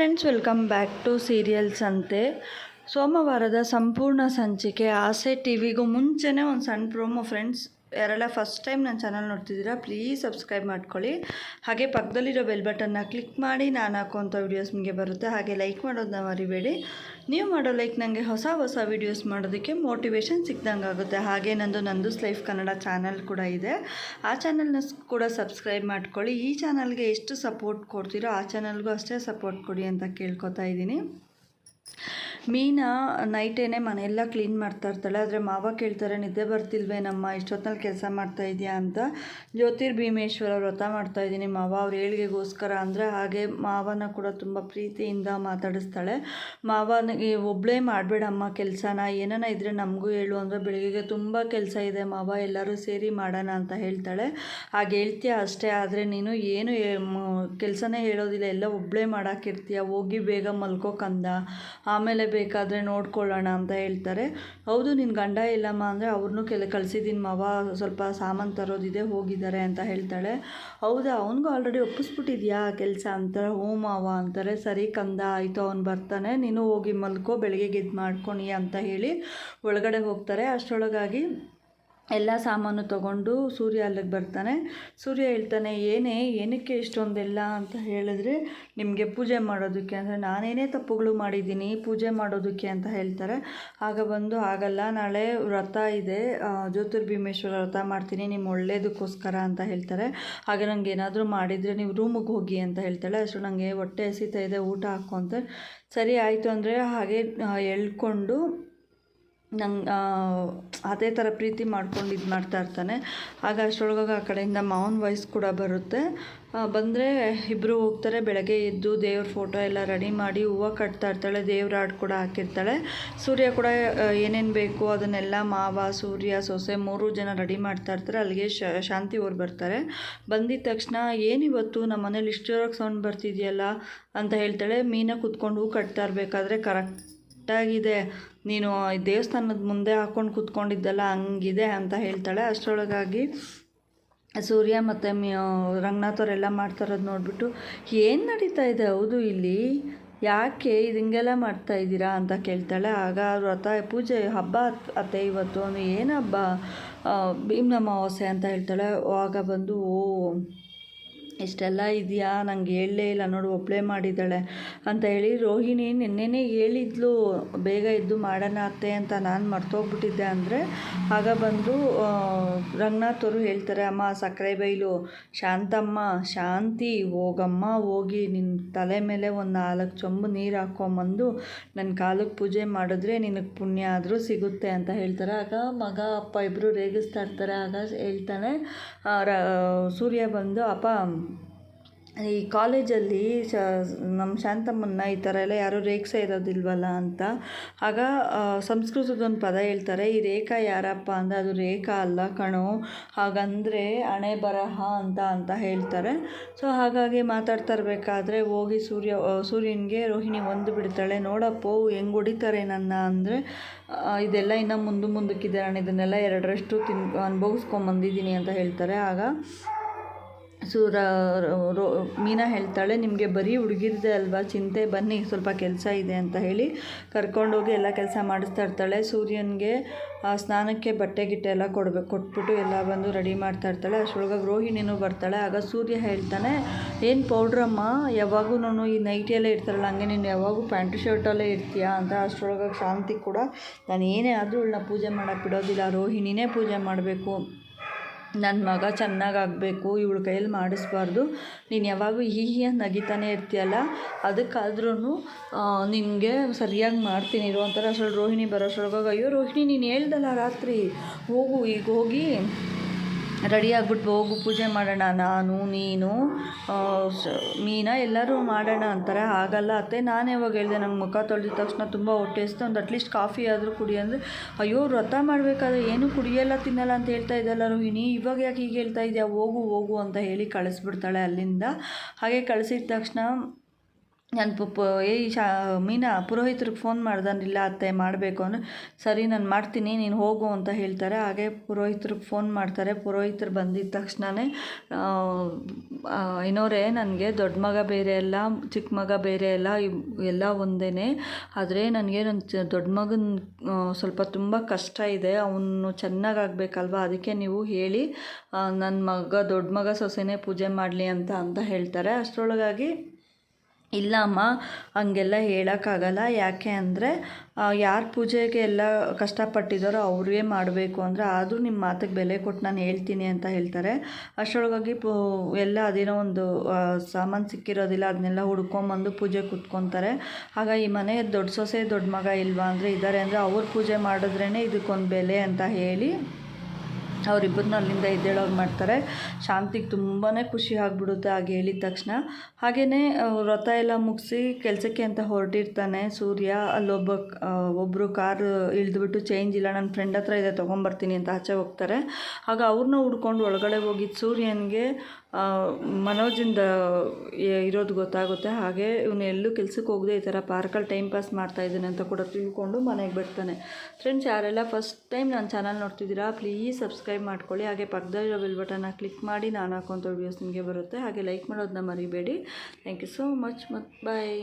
Friends welcome back to serials ಅಂತೆ ಸೋಮವಾರದ ಸಂಪೂರ್ಣ ಸಂಚಿಕೆ ಆಸೆ ಟಿ ವಿಗೂ ಮುಂಚೆನೇ ಒಂದು ಸಣ್ಣ ಪ್ರೋಮೋ ಫ್ರೆಂಡ್ಸ್ ಯಾರೆಲ್ಲ ಫಸ್ಟ್ ಟೈಮ್ ನನ್ನ ಚಾನಲ್ ನೋಡ್ತಿದ್ದೀರಾ ಪ್ಲೀಸ್ ಸಬ್ಸ್ಕ್ರೈಬ್ ಮಾಡ್ಕೊಳ್ಳಿ. ಹಾಗೆ ಪಕ್ಕದಲ್ಲಿರೋ ಬೆಲ್ ಬಟನ್ನ ಕ್ಲಿಕ್ ಮಾಡಿ, ನಾನು ಹಾಕುವಂಥ ವೀಡಿಯೋಸ್ ನಿಮಗೆ ಬರುತ್ತೆ. ಹಾಗೆ ಲೈಕ್ ಮಾಡೋದನ್ನ ಮರಿಬೇಡಿ. ನೀವು ಮಾಡೋ ಲೈಕ್ ನನಗೆ ಹೊಸ ಹೊಸ ವೀಡಿಯೋಸ್ ಮಾಡೋದಕ್ಕೆ ಮೋಟಿವೇಶನ್ ಸಿಕ್ದಂಗೆ ಆಗುತ್ತೆ. ಹಾಗೆ ನಂದು ನಂದು ಲೈಫ್ ಕನ್ನಡ ಚಾನಲ್ ಕೂಡ ಇದೆ. ಆ ಚಾನಲ್ನ ಕೂಡ ಸಬ್ಸ್ಕ್ರೈಬ್ ಮಾಡ್ಕೊಳ್ಳಿ. ಈ ಚಾನಲ್ಗೆ ಎಷ್ಟು ಸಪೋರ್ಟ್ ಕೊಡ್ತೀರೋ ಆ ಚಾನಲ್ಗೂ ಅಷ್ಟೇ ಸಪೋರ್ಟ್ ಕೊಡಿ ಅಂತ ಕೇಳ್ಕೊತಾ ಇದ್ದೀನಿ. ಮೀನಾ ನೈಟೇನೆ ಮನೆಯೆಲ್ಲ ಕ್ಲೀನ್ ಮಾಡ್ತಾ ಇರ್ತಾಳೆ, ಆದರೆ ಮಾವ ಕೇಳ್ತಾರೆ, ನಿದ್ದೆ ಬರ್ತಿಲ್ವೇ ನಮ್ಮ ಇಷ್ಟೊತ್ತಲ್ಲಿ ಕೆಲಸ ಮಾಡ್ತಾ ಇದೆಯಾ? ಅಂತ. ಜ್ಯೋತಿರ್ ಭೀಮೇಶ್ವರ ವ್ರತ ಮಾಡ್ತಾ ಇದ್ದೀನಿ. ಮಾವ ಅವ್ರ ಏಳಿಗೆಗೋಸ್ಕರ ಅಂದರೆ ಹಾಗೆ ಮಾವನ ಕೂಡ ತುಂಬ ಪ್ರೀತಿಯಿಂದ ಮಾತಾಡಿಸ್ತಾಳೆ. ಮಾವನಿಗೆ ಒಬ್ಬಳೇ ಮಾಡಬೇಡಮ್ಮ ಕೆಲಸನ, ಏನನ ಇದ್ದರೆ ನಮಗೂ ಹೇಳು, ಅಂದರೆ ಬೆಳಗ್ಗೆಗೆ ತುಂಬ ಕೆಲಸ ಇದೆ, ಮಾವ ಎಲ್ಲರೂ ಸೇರಿ ಮಾಡೋಣ ಅಂತ ಹೇಳ್ತಾಳೆ. ಹಾಗೆ ಹೇಳ್ತೀಯ ಅಷ್ಟೇ, ಆದರೆ ನೀನು ಏನು ಕೆಲಸನೇ ಹೇಳೋದಿಲ್ಲ, ಎಲ್ಲ ಒಬ್ಬಳೇ ಮಾಡೋಕ್ಕಿರ್ತೀಯ ಹೋಗಿ ಬೇಗ ಮಲ್ಕೋಕಂದ ಆಮೇಲೆ ಬೇಕಾದರೆ ನೋಡ್ಕೊಳ್ಳೋಣ ಅಂತ ಹೇಳ್ತಾರೆ. ಹೌದು ನಿನ್ನ ಗಂಡ ಇಲ್ಲಮ್ಮ ಅಂದರೆ ಅವ್ರನ್ನೂ ಕೆಲ ಕಳಿಸಿದ್ದೀನಿ ಮಾವ, ಸ್ವಲ್ಪ ಸಾಮಾನು ತರೋದಿದೆ, ಹೋಗಿದ್ದಾರೆ ಅಂತ ಹೇಳ್ತಾಳೆ. ಹೌದಾ, ಅವನಿಗೂ ಆಲ್ರೆಡಿ ಒಪ್ಪಿಸ್ಬಿಟ್ಟಿದ್ಯಾ ಕೆಲಸ ಅಂತ? ಹ್ಞೂ ಮಾವ ಅಂತಾರೆ. ಸರಿ ಕಂದ, ಆಯಿತು, ಅವ್ನು ಬರ್ತಾನೆ. ನೀನು ಹೋಗಿ ಮಲ್ಕೋ, ಬೆಳಗ್ಗೆ ಇದು ಮಾಡ್ಕೊಣಿ ಅಂತ ಹೇಳಿ ಒಳಗಡೆ ಹೋಗ್ತಾರೆ. ಅಷ್ಟರೊಳಗಾಗಿ ಎಲ್ಲ ಸಾಮಾನು ತಗೊಂಡು ಸೂರ್ಯ ಅಲ್ಲಿಗೆ ಬರ್ತಾನೆ. ಸೂರ್ಯ ಹೇಳ್ತಾನೆ, ಏನೇ, ಏನಕ್ಕೆ ಇಷ್ಟೊಂದೆಲ್ಲ ಅಂತ ಹೇಳಿದ್ರೆ ನಿಮಗೆ ಪೂಜೆ ಮಾಡೋದಕ್ಕೆ ಅಂದರೆ ನಾನೇನೇ ತಪ್ಪುಗಳು ಮಾಡಿದ್ದೀನಿ, ಪೂಜೆ ಮಾಡೋದಕ್ಕೆ ಅಂತ ಹೇಳ್ತಾರೆ. ಆಗ ಬಂದು ಆಗಲ್ಲ ನಾಳೆ ವ್ರತ ಇದೆ ಜ್ಯೋತಿರ್ಭೀಮೇಶ್ವರ ವ್ರತ ಮಾಡ್ತೀನಿ, ನಿಮ್ಮ ಒಳ್ಳೇದಕ್ಕೋಸ್ಕರ ಅಂತ ಹೇಳ್ತಾರೆ. ಹಾಗೆ ನಂಗೆ ಏನಾದರೂ ಮಾಡಿದರೆ ನೀವು ರೂಮಿಗೆ ಹೋಗಿ ಅಂತ ಹೇಳ್ತಾಳೆ. ಅಷ್ಟು ನನಗೆ ಹೊಟ್ಟೆ ಹಸಿತಾ ಇದೆ, ಊಟ ಹಾಕೋ ಅಂತ. ಸರಿ, ಆಯಿತು ಅಂದರೆ ಹಾಗೆ ಎಳ್ಕೊಂಡು ನಂಗೆ ಅದೇ ಥರ ಪ್ರೀತಿ ಮಾಡ್ಕೊಂಡು ಇದು ಮಾಡ್ತಾ ಇರ್ತಾನೆ. ಆಗ ಅಷ್ಟರೊಳಗೆ ಆ ಕಡೆಯಿಂದ ಮಾವನ ವಾಯ್ಸ್ ಕೂಡ ಬರುತ್ತೆ. ಬಂದರೆ ಇಬ್ಬರು ಹೋಗ್ತಾರೆ, ಬೆಳಗ್ಗೆ ಎದ್ದು ದೇವ್ರ ಫೋಟೋ ಎಲ್ಲ ರೆಡಿ ಮಾಡಿ ಹೂವು ಕಟ್ತಾ ಇರ್ತಾಳೆ, ದೇವ್ರ ಹಾಡು ಕೂಡ ಹಾಕಿರ್ತಾಳೆ. ಸೂರ್ಯ ಕೂಡ ಏನೇನು ಬೇಕು ಅದನ್ನೆಲ್ಲ ಮಾವ, ಸೂರ್ಯ, ಸೊಸೆ ಮೂರು ಜನ ರೆಡಿ ಮಾಡ್ತಾ ಇರ್ತಾರೆ. ಅಲ್ಲಿಗೆ ಶಾಂತಿ ಅವ್ರು ಬರ್ತಾರೆ. ಬಂದಿದ ತಕ್ಷಣ, ಏನಿವತ್ತು? ನಮ್ಮ ಮನೇಲಿ ಇಷ್ಟೊರಗೆ ಸೌಂಡ್ ಬರ್ತಿದೆಯಲ್ಲ? ಅಂತ ಹೇಳ್ತಾಳೆ. ಮೀನ ಕುತ್ಕೊಂಡು ಹೂ ಕಟ್ತಾ ಇರಬೇಕಾದ್ರೆ ಕರೆಕ್ಟ್ ಕರೆಕ್ಟಾಗಿದೆ ನೀನು ದೇವಸ್ಥಾನದ ಮುಂದೆ ಹಾಕ್ಕೊಂಡು ಕೂತ್ಕೊಂಡಿದ್ದಲ್ಲ ಹಂಗಿದೆ ಅಂತ ಹೇಳ್ತಾಳೆ. ಅಷ್ಟರೊಳಗಾಗಿ ಸೂರ್ಯ ಮತ್ತು ಮಿ ರಂಗನಾಥ್ ಅವರೆಲ್ಲ ಮಾಡ್ತಾರೋದು ನೋಡಿಬಿಟ್ಟು ಏನು ನಡೀತಾ ಇದೆ? ಹೌದು ಇಲ್ಲಿ ಯಾಕೆ ಇದು ಹಿಂಗೆಲ್ಲ ಮಾಡ್ತಾ ಇದ್ದೀರಾ ಅಂತ ಕೇಳ್ತಾಳೆ. ಆಗ ವ್ರತ, ಪೂಜೆ, ಹಬ್ಬ, ಅತ್ತೆ ಇವತ್ತು, ಏನು ಹಬ್ಬ? ಭೀಮ್ನ ಅಮಾವಾಸ್ಯೆ ಅಂತ ಹೇಳ್ತಾಳೆ. ಆಗ ಬಂದು, ಓ ಇಷ್ಟೆಲ್ಲ ಇದೆಯಾ? ನಂಗೆ ಹೇಳಲೇ ಇಲ್ಲ. ನೋಡು ಒಬ್ಬಳೇ ಮಾಡಿದ್ದಾಳೆ ಅಂತ ಹೇಳಿ ರೋಹಿಣಿ ನಿನ್ನೆನೇ ಹೇಳಿದ್ಲು, ಬೇಗ ಎದ್ದು ಮಾಡೋಣ ಅತ್ತೆ ಅಂತ ನಾನು ಮರ್ತೋಗ್ಬಿಟ್ಟಿದ್ದೆ ಅಂದರೆ ಆಗ ಬಂದು ರಂಗನಾಥ್ ಅವರು ಹೇಳ್ತಾರೆ, ಅಮ್ಮ, ಸಕ್ಕರೆ ಬೈಲು. ಶಾಂತಮ್ಮ, ಶಾಂತಿ, ಹೋಗಮ್ಮ, ಹೋಗಿ. ನಿನ್ನ ತಲೆ ಮೇಲೆ ಒಂದು ನಾಲ್ಕು ಚೊಂಬು ನೀರು ಹಾಕ್ಕೊಂಬಂದು ನನ್ನ ಕಾಲಕ್ಕೆ ಪೂಜೆ ಮಾಡಿದ್ರೆ ನಿನಗೆ ಪುಣ್ಯ ಆದರೂ ಸಿಗುತ್ತೆ ಅಂತ ಹೇಳ್ತಾರೆ. ಆಗ ಮಗ, ಅಪ್ಪ ಇಬ್ಬರು ರೇಗಿಸ್ತಾ ಇರ್ತಾರೆ. ಆಗ ಹೇಳ್ತಾನೆ ಸೂರ್ಯ ಬಂದು, ಅಪ್ಪ ಈ ಕಾಲೇಜಲ್ಲಿ ಶ ನಮ್ಮ ಶಾಂತಮ್ಮನ್ನ ಈ ಥರ ಎಲ್ಲ ಯಾರೂ ರೇಖೆ ಇರೋದಿಲ್ವಲ್ಲ ಅಂತ. ಆಗ ಸಂಸ್ಕೃತದೊಂದು ಪದ ಹೇಳ್ತಾರೆ, ಈ ರೇಖಾ ಯಾರಪ್ಪ ಅಂದರೆ ಅದು ರೇಖಾ ಅಲ್ಲ ಕಣೋ, ಹಾಗಂದರೆ ಹಣೆ ಬರಹ ಅಂತ ಅಂತ ಹೇಳ್ತಾರೆ. ಸೊ, ಹಾಗಾಗಿ ಮಾತಾಡ್ತಾ ಇರಬೇಕಾದ್ರೆ ಹೋಗಿ ಸೂರ್ಯ ಸೂರ್ಯನಿಗೆ, ರೋಹಿಣಿ ಒಂದು ಬಿಡ್ತಾಳೆ, ನೋಡಪ್ಪೋ, ಹೆಂಗೆ ಹೊಡಿತಾರೆ ನನ್ನ ಅಂದರೆ ಇದೆಲ್ಲ ಇನ್ನೂ ಮುಂದೆ ಮುಂದಕ್ಕಿದೆ, ನಾನು ಇದನ್ನೆಲ್ಲ ಎರಡರಷ್ಟು ತಿನ್, ಅನುಭವಿಸ್ಕೊಂಬಂದಿದ್ದೀನಿ, ಅಂತ ಹೇಳ್ತಾರೆ. ಆಗ ಸೂರ, ರೋ ಮೀನಾ ಹೇಳ್ತಾಳೆ, ನಿಮಗೆ ಬರೀ ಹುಡುಗಿರದೇ ಅಲ್ವಾ? ಚಿಂತೆ, ಬನ್ನಿ, ಸ್ವಲ್ಪ ಕೆಲಸ ಇದೆ ಅಂತ ಹೇಳಿ ಕರ್ಕೊಂಡೋಗಿ ಎಲ್ಲ ಕೆಲಸ ಮಾಡಿಸ್ತಾ ಇರ್ತಾಳೆ. ಸೂರ್ಯನಿಗೆ ಸ್ನಾನಕ್ಕೆ ಬಟ್ಟೆ, ಗಿಟ್ಟೆ ಎಲ್ಲ ಕೊಡಬೇಕು ಕೊಟ್ಬಿಟ್ಟು ಎಲ್ಲ ಬಂದು ರೆಡಿ ಮಾಡ್ತಾ ಇರ್ತಾಳೆ. ಅಷ್ಟರೊಳಗೆ ರೋಹಿಣಿನೂ ಬರ್ತಾಳೆ. ಆಗ ಸೂರ್ಯ ಹೇಳ್ತಾನೆ, ಏನು ಪೌಡ್ರಮ್ಮ ಯಾವಾಗೂ ನಾನು ಈ ನೈಟಿಯಲ್ಲೇ ಇರ್ತಾರಲ್ಲ, ಹಂಗೆ ನೀನು ಯಾವಾಗೂ ಪ್ಯಾಂಟು ಶರ್ಟಲ್ಲೇ ಇರ್ತೀಯಾ? ಅಂತ ಅಷ್ಟರೊಳಗೆ ಶಾಂತಿ ಕೂಡ, ನಾನು ಏನೇ ಆದರೂ ಇವಳನ್ನ ಪೂಜೆ ಮಾಡೋಕ್ಕೆ ಬಿಡೋದಿಲ್ಲ. ರೋಹಿಣಿನೇ ಪೂಜೆ ಮಾಡಬೇಕು. ನನ್ನ ಮಗ ಚೆನ್ನಾಗಾಗಬೇಕು, ಇವಳ ಕೈಯಲ್ಲಿ ಮಾಡಿಸ್ಬಾರ್ದು. ನೀನು ಯಾವಾಗೂ ಹೀಗೆ ನಗಿತಾನೆ ಇರ್ತೀಯಲ್ಲ? ಅದಕ್ಕಾದ್ರೂ ನಿನಗೆ ಸರಿಯಾಗಿ ಮಾಡ್ತೀನಿ ಇರೋ ಅಂತಾರೆ ಅಷ್ಟರಲ್ಲಿ ರೋಹಿಣಿ ಬರೋಷ್ರೊಳಗೆ ಅಯ್ಯೋ ರೋಹಿಣಿ ನೀನು ಹೇಳ್ದಲ್ಲ ರಾತ್ರಿ, ಹೋಗು ಈಗ ಹೋಗಿ. ರೆಡಿ ಆಗ್ಬಿಟ್ಟು ಹೋಗು, ಪೂಜೆ ಮಾಡೋಣ, ನಾನು, ನೀನು ಮೀನಾ, ಎಲ್ಲರೂ ಮಾಡೋಣ ಅಂತಾರೆ ಆಗಲ್ಲ ಅತ್ತೆ, ನಾನು ಯಾವಾಗ ಹೇಳಿದೆ ನಂಗೆ ಮುಖ ತೊಳೆದ ತಕ್ಷಣ ತುಂಬ ಹೊಟ್ಟೆ ಹಸ್ತು, ಒಂದು ಅಟ್ಲೀಸ್ಟ್ ಕಾಫಿ ಆದರೂ ಕುಡಿ ಅಂದರೆ, ಅಯ್ಯೋ, ವ್ರತ ಮಾಡಬೇಕಾದ್ರೆ ಏನು ಕುಡಿಯಲ್ಲ, ತಿನ್ನಲ್ಲ ಅಂತ ಹೇಳ್ತಾ ಇದ್ದಲ್ಲ ರೋಹಿಣಿ ಇವಾಗ ಯಾಕೆ ಹೀಗೆ ಹೇಳ್ತಾ ಇದೆಯಾ? ಹೋಗು ಹೋಗು ಅಂತ ಹೇಳಿ ಕಳಿಸ್ಬಿಡ್ತಾಳೆ ಅಲ್ಲಿಂದ. ಹಾಗೆ ಕಳಿಸಿದ ತಕ್ಷಣ ನಾನು ಪುಪ್ಪ ಏ ಶಾ, ಮೀನಾ, ಪುರೋಹಿತ್ರಿಗೆ ಫೋನ್ ಮಾಡ್ದನಿಲ್ಲ ಅತ್ತೆ, ಮಾಡಬೇಕು ಅಂದರೆ, ಸರಿ, ನಾನು ಮಾಡ್ತೀನಿ, ನೀನು ಹೋಗು ಅಂತ ಹೇಳ್ತಾರೆ. ಹಾಗೆ ಪುರೋಹಿತ್ರಿಗೆ ಫೋನ್ ಮಾಡ್ತಾರೆ. ಪುರೋಹಿತರು ಬಂದಿದ್ದ ತಕ್ಷಣವೇ ಏನೋರೇ ನನಗೆ ದೊಡ್ಡ ಮಗ ಬೇರೆ ಎಲ್ಲ ಚಿಕ್ಕ ಮಗ ಬೇರೆ ಎಲ್ಲ ಎಲ್ಲ ಒಂದೇ ಆದರೆ ನನಗೆ ನನ್ನ ದೊಡ್ಡ ಮಗನ ಸ್ವಲ್ಪ ತುಂಬ ಕಷ್ಟ ಇದೆ. ಅವನು ಚೆನ್ನಾಗಾಗಬೇಕಲ್ವ? ಅದಕ್ಕೆ ನೀವು ಹೇಳಿ ನನ್ನ ಮಗ, ದೊಡ್ಡ ಮಗ ಸೊಸೆನೇ ಪೂಜೆ ಮಾಡಲಿ ಅಂತ ಅಂತ ಹೇಳ್ತಾರೆ. ಅಷ್ಟರೊಳಗಾಗಿ ಇಲ್ಲ ಅಮ್ಮ ಹಂಗೆಲ್ಲ ಹೇಳೋಕ್ಕಾಗಲ್ಲ. ಯಾಕೆ ಅಂದರೆ ಯಾರು ಪೂಜೆಗೆ ಎಲ್ಲ ಕಷ್ಟಪಟ್ಟಿದ್ದಾರೋ ಅವ್ರಿಗೆ ಮಾಡಬೇಕು ಅಂದರೆ ಆದರೂ ನಿಮ್ಮ ಮಾತಿಗೆ ಬೆಲೆ ಕೊಟ್ಟು ನಾನು ಹೇಳ್ತೀನಿ ಅಂತ ಹೇಳ್ತಾರೆ. ಅಷ್ಟರೊಳಗಾಗಿ ಪೂ, ಎಲ್ಲ ಅದೇನೋ ಒಂದು ಸಾಮಾನು ಸಿಕ್ಕಿರೋದಿಲ್ಲ ಅದನ್ನೆಲ್ಲ ಹುಡ್ಕೊಂಬಂದು ಪೂಜೆ ಕುತ್ಕೊತಾರೆ. ಆಗ ಈ ಮನೆ ದೊಡ್ಡ ಸೊಸೆ, ದೊಡ್ಡ ಮಗ ಇಲ್ವಾ ಅಂದರೆ ಇದ್ದಾರೆ ಅಂದರೆ ಅವ್ರು ಪೂಜೆ ಮಾಡಿದ್ರೇ ಇದಕ್ಕೊಂದು ಬೆಲೆ ಅಂತ ಹೇಳಿ ಅವರಿಬ್ಬರನ್ನ ಅಲ್ಲಿಂದ ಎದ್ದೇಳೋರು ಮಾಡ್ತಾರೆ. ಶಾಂತಿಗೆ ತುಂಬಾ ಖುಷಿ ಆಗಿಬಿಡುತ್ತೆ ಹಾಗೆ ಹೇಳಿದ ತಕ್ಷಣ. ಹಾಗೆಯೇ ವ್ರತ ಎಲ್ಲ ಮುಗಿಸಿ ಕೆಲಸಕ್ಕೆ ಅಂತ ಹೊರಟಿರ್ತಾನೆ ಸೂರ್ಯ. ಅಲ್ಲೊಬ್ಬ ಒಬ್ಬರು ಕಾರ್ ಇಳಿದ್ಬಿಟ್ಟು, ಚೇಂಜ್ ಇಲ್ಲ ನನ್ನ ಫ್ರೆಂಡ್ ಹತ್ರ ಇದೆ, ತೊಗೊಂಬರ್ತೀನಿ ಅಂತ ಆಚೆ ಹೋಗ್ತಾರೆ. ಆಗ ಅವ್ರನ್ನ ಹುಡ್ಕೊಂಡು ಒಳಗಡೆ ಹೋಗಿದ್ದು ಸೂರ್ಯನಿಗೆ ಮನೋಜಿಂದ ಇರೋದು ಗೊತ್ತಾಗುತ್ತೆ. ಹಾಗೆ ಇವನು ಎಲ್ಲೂ ಕೆಲ್ಸಕ್ಕೆ ಹೋಗದೆ ಈ ಥರ ಪಾರ್ಕಲ್ಲಿ ಟೈಮ್ ಪಾಸ್ ಮಾಡ್ತಾ ಇದ್ದಾನೆ ಅಂತ ಕೂಡ ತಿಳ್ಕೊಂಡು ಮನೆಗೆ ಬರ್ತಾನೆ. ಫ್ರೆಂಡ್ಸ್ ಯಾರೆಲ್ಲ ಫಸ್ಟ್ ಟೈಮ್ ನನ್ನ ಚಾನಲ್ ನೋಡ್ತಿದ್ದೀರಾ ಪ್ಲೀಸ್ ಸಬ್ಸ್ಕ್ರೈಬ್ ಮಾಡ್ಕೊಳ್ಳಿ. ಹಾಗೆ ಪಕ್ಕದಲ್ಲಿರೋ ಬೆಲ್ ಬಟನ್ನ ಕ್ಲಿಕ್ ಮಾಡಿ ನಾನು ಹಾಕೋಂಥ ವೀಡಿಯೋಸ್ ನಿಮಗೆ ಬರುತ್ತೆ. ಹಾಗೆ ಲೈಕ್ ಮಾಡೋದನ್ನ ಮರಿಬೇಡಿ. ಥ್ಯಾಂಕ್ ಯು ಸೋ ಮಚ್ ಮತ್ತು ಬಾಯ್